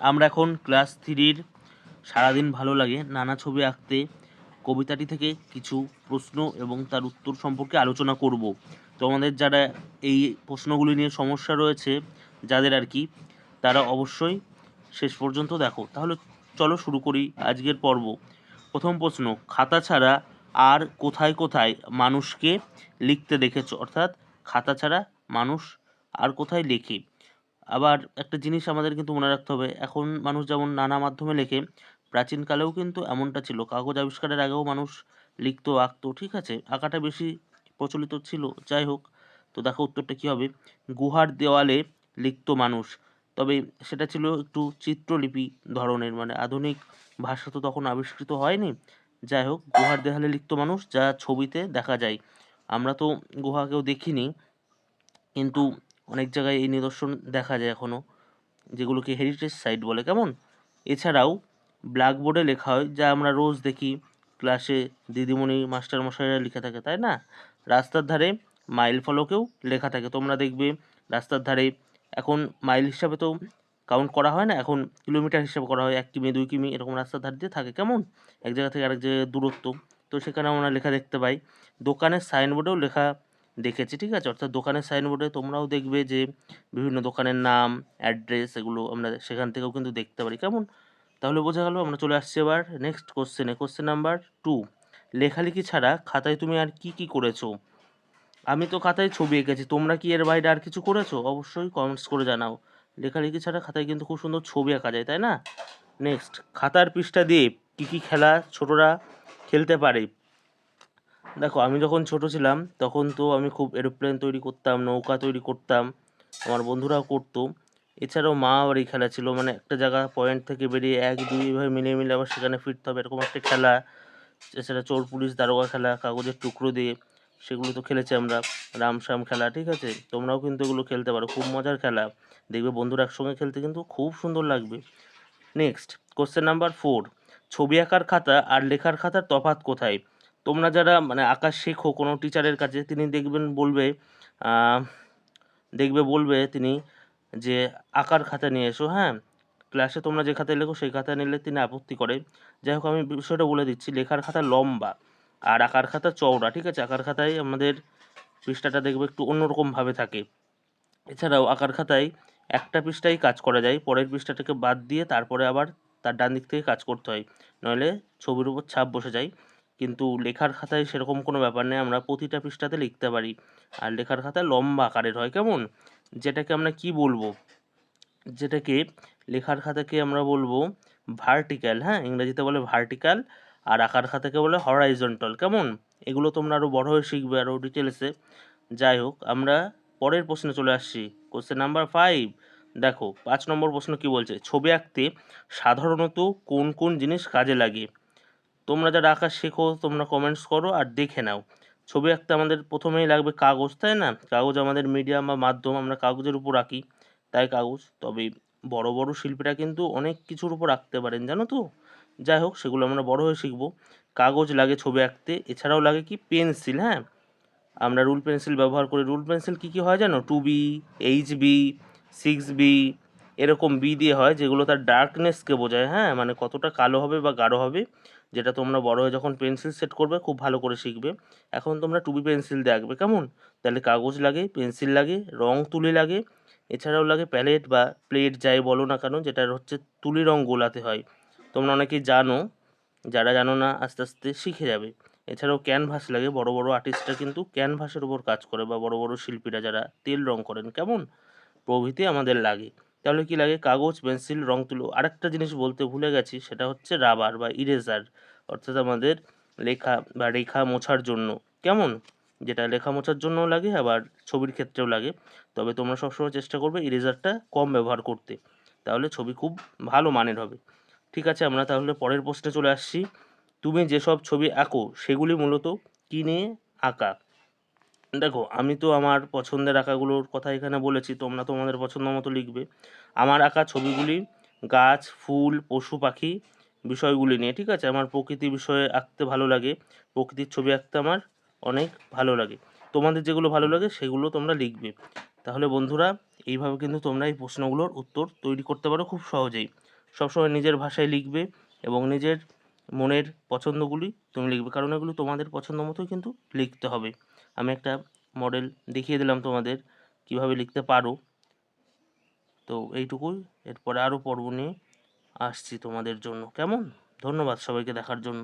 আমরা এখন ক্লাস থ্রির সারাদিন ভালো লাগে নানা ছবি আঁকতে, কবিতাটি থেকে কিছু প্রশ্ন এবং তার উত্তর সম্পর্কে আলোচনা করব। তোমাদের যারা এই প্রশ্নগুলি নিয়ে সমস্যা রয়েছে, যাদের আর কি, তারা অবশ্যই শেষ পর্যন্ত দেখো। তাহলে চলো শুরু করি আজকের পর্ব। প্রথম প্রশ্ন, খাতা ছাড়া আর কোথায় কোথায় মানুষকে লিখতে দেখেছ? অর্থাৎ খাতা ছাড়া মানুষ আর কোথায় লেখে? আবার একটা জিনিস আমাদের কিন্তু মনে রাখতে হবে, এখন মানুষ যেমন নানা মাধ্যমে লেখে, প্রাচীনকালেও কিন্তু এমনটা ছিল, কাগজ আবিষ্কারের আগেও মানুষ লিখতো, আঁকতো, ঠিক আছে? আঁকাটা বেশি প্রচলিত ছিল, যাই হোক, তো দেখো উত্তরটা কী হবে? গুহার দেওয়ালে লিখতো মানুষ, তবে সেটা ছিল একটু চিত্রলিপি ধরনের মানে আধুনিক ভাষা তো তখন আবিষ্কৃত হয়নি, যাই হোক, গুহার দেওয়ালে লিখতো মানুষ, যা ছবিতে দেখা যায়, আমরা তো গুহা কেউ দেখিনি, কিন্তু অনেক জায়গায় এই নিদর্শন দেখা যায় এখনও যেগুলোকে হেরিটেজ সাইট বলে। কেমন? এছাড়াও ব্ল্যাকবোর্ডে লেখা হয়, যা আমরা রোজ দেখি ক্লাসে দিদিমণি, মাস্টারমশাইরা লিখে থাকে, তাই না? রাস্তার ধারে মাইল ফলকেও লেখা থাকে। তোমরা দেখবে রাস্তার ধারে এখন মাইল হিসাবে তো কাউন্ট করা হয় না, এখন কিলোমিটার হিসাবে করা হয়, এক কিমি, দুই কিমি, এরকম রাস্তার ধার দিয়ে থাকে। কেমন? এক জায়গা থেকে আরেক জায়গায় দূরত্ব। তো সেখানে আমরা লেখা দেখতে পাই। দোকানের সাইনবোর্ডেও লেখা দেখেছি, ঠিক আছে? অর্থাৎ দোকানের সাইনবোর্ডে তোমরাও দেখবে যে বিভিন্ন দোকানের নাম অ্যাড্রেস এগুলো আমরা সেখান থেকেও কিন্তু দেখতে পারি। কেমন? তাহলে বোঝা গেল, আমরা চলে আসছি এবার নেক্সট কোশ্চেনে কোশ্চেন নাম্বার টু লেখালেখি ছাড়া খাতায় তুমি আর কি কি করেছ? আমি তো খাতায় ছবি এঁকেছি, তোমরা কি এর বাইরে আর কিছু করেছ? অবশ্যই কমেন্টস করে জানাও। লেখালেখি ছাড়া খাতায় কিন্তু খুব সুন্দর ছবি আঁকা যায়, তাই না? নেক্সট খাতার পৃষ্ঠা দিয়ে কী কী খেলা ছোটরা খেলতে পারে? দেখো, আমি যখন ছোট ছিলাম, তখন তো আমি খুব এরোপ্লেন তৈরি করতাম, নৌকা তৈরি করতাম, আমার বন্ধুরাও করতো। এছাড়াও মা বাড়ি খেলা ছিল মানে একটা জায়গা পয়েন্ট থেকে বেরিয়ে এক, দুই এভাবে মিলিয়ে মিলে আবার সেখানে ফিরতে হবে, এরকম একটা খেলা। এছাড়া চোর, পুলিশ, দারোগা খেলা, কাগজের টুকরো দিয়ে, সেগুলো তো খেলেছি আমরা রামসাম খেলা, ঠিক আছে? তোমরাও কিন্তু এগুলো খেলতে পারো, খুব মজার খেলা। দেখবে বন্ধুরা একসঙ্গে খেলতে কিন্তু খুব সুন্দর লাগবে। নেক্সট কোশ্চেন নাম্বার ফোর ছবি আঁকার খাতা আর লেখার খাতার তফাৎ কোথায়? তোমরা যারা মানে আঁকা শেখো কোনো টিচারের কাছে, তিনি দেখবেন বলবে দেখবে বলবে তিনি যে, আঁকার খাতা নিয়ে এসো হ্যাঁ? ক্লাসে তোমরা যে খাতায় লেখো, সেই খাতা নিলে তিনি আপত্তি করে। যাই হোক, আমি বিষয়টা বলে দিচ্ছি, লেখার খাতা লম্বা আর আঁকার খাতা চওড়া, ঠিক আছে? আঁকার খাতায় আমাদের পৃষ্ঠাটা দেখবে একটু অন্যরকমভাবে থাকে। এছাড়াও আঁকার খাতায় একটা পৃষ্ঠায় কাজ করা যায়, পরের পৃষ্ঠাটাকে বাদ দিয়ে তারপরে আবার তার ডান দিক থেকে কাজ করতে হয়। নইলে ছবির উপর ছাপ বসে যায়। কিন্তু লেখার খাতায় সেরকম কোনো ব্যাপার নেই, আমরা প্রতিটা পৃষ্ঠাতে লিখতে পারি। আর লেখার খাতা লম্বা আকারের হয়, কেমন? যেটাকে আমরা কি বলব? যেটাকে লেখার খাতাকে আমরা বলব ভার্টিক্যাল হ্যাঁ? ইংরেজিতে বলে ভার্টিক্যাল আর আকার খাতাকে বলে হরাইজন্টাল কেমন? এগুলো তোমরা আরও বড় হয়ে শিখবে আরও ডিটেলসে যাই হোক, আমরা পরের প্রশ্নে চলে আসছি। কোশ্চেন নাম্বার ফাইভ দেখো, পাঁচ নম্বর প্রশ্ন কি বলছে? ছবি আঁকতে সাধারণত কোন কোন জিনিস কাজে লাগে? তোমরা যারা আঁকা শেখো, তোমরা কমেন্টস করো আর দেখে নাও। ছবি আঁকতে আমাদের প্রথমেই লাগবে কাগজ, তাই না? কাগজ আমাদের মিডিয়াম বা মাধ্যম আমরা কাগজের উপর আঁকি, তাই কাগজ। তবে বড় বড় শিল্পীরা কিন্তু অনেক কিছুর উপর আঁকতে পারেন, জানো তো? যাই হোক, সেগুলো আমরা বড় হয়ে শিখব। কাগজ লাগে ছবি আঁকতে, এছাড়াও লাগে কি? পেন্সিল হ্যাঁ? আমরা রুল পেন্সিল ব্যবহার করি। রুল পেন্সিল কী কী হয় জানো? Two B H B six B এরকম বি দিয়ে হয়, যেগুলো তার ডার্কনেসকে বোঝায় হ্যাঁ? মানে কতটা কালো হবে বা গাঢ় হবে। যেটা তোমরা বড় হয়ে যখন পেন্সিল সেট করবে, খুব ভালো করে শিখবে। এখন তোমরা টুবি পেন্সিল আঁকবে কেমন? তাহলে কাগজ লাগে, পেন্সিল লাগে, রং তুলি লাগে, এছাড়াও লাগে প্যালেট বা প্লেট যাই বলো না কেন যেটা হচ্ছে তুলি রং গোলাতে হয়। তোমরা অনেকেই জানো, যারা জানো না, আস্তে আস্তে শিখে যাবে। এছাড়াও ক্যানভাস লাগে, বড় বড় আর্টিস্টরা কিন্তু ক্যানভাসের উপর কাজ করে বা বড় বড় শিল্পীরা যারা তেল রং করেন, কেমন? প্রভৃতি আমাদের লাগে। তাহলে কি লাগে? কাগজ, পেন্সিল, রং তুলো। আরেকটা জিনিস বলতে ভুলে গেছি, সেটা হচ্ছে রাবার বা ইরেজার, অর্থাৎ আমাদের লেখা বা রেখা মোছার জন্য। কেমন? যেটা লেখা মোছার জন্যও লাগে, আবার ছবির ক্ষেত্রেও লাগে। তবে তোমরা সবসময় চেষ্টা করবে ইরেজারটা কম ব্যবহার করতে। তাহলে ছবি খুব ভালো মানের হবে। ঠিক আছে, আমরা তাহলে পরের প্রশ্নে চলে আসছি। তুমি যেসব ছবি আঁকো, সেগুলি মূলত কী নিয়ে আঁকা? দেখো, আমি তো আমার পছন্দের আঁকাগুলোর কথা এখানে বলেছি, তোমরা তোমাদের পছন্দ মতো লিখবে। আমার আঁকা ছবিগুলি, গাছ, ফুল, পশু, পাখি বিষয়গুলি নিয়ে, ঠিক আছে? আমার প্রকৃতি বিষয়ে আঁকতে ভালো লাগে, প্রকৃতির ছবি আঁকতে আমার অনেক ভালো লাগে। তোমাদের যেগুলো ভালো লাগে, সেগুলো তোমরা লিখবে। তাহলে বন্ধুরা, এইভাবে কিন্তু তোমরা এই প্রশ্নগুলোর উত্তর তৈরি করতে পারো খুব সহজেই। সবসময় নিজের ভাষায় লিখবে এবং নিজের মনের পছন্দগুলি তুমি লিখবে, কারণ এগুলো তোমাদের পছন্দ মতোই কিন্তু লিখতে হবে। আমি একটা মডেল দেখিয়ে দিলাম তোমাদের কীভাবে লিখতে পারো। তো এইটুকুই, এরপরে আরও পর্ব নিয়ে আসছি তোমাদের জন্য। কেমন? ধন্যবাদ সবাইকে দেখার জন্য।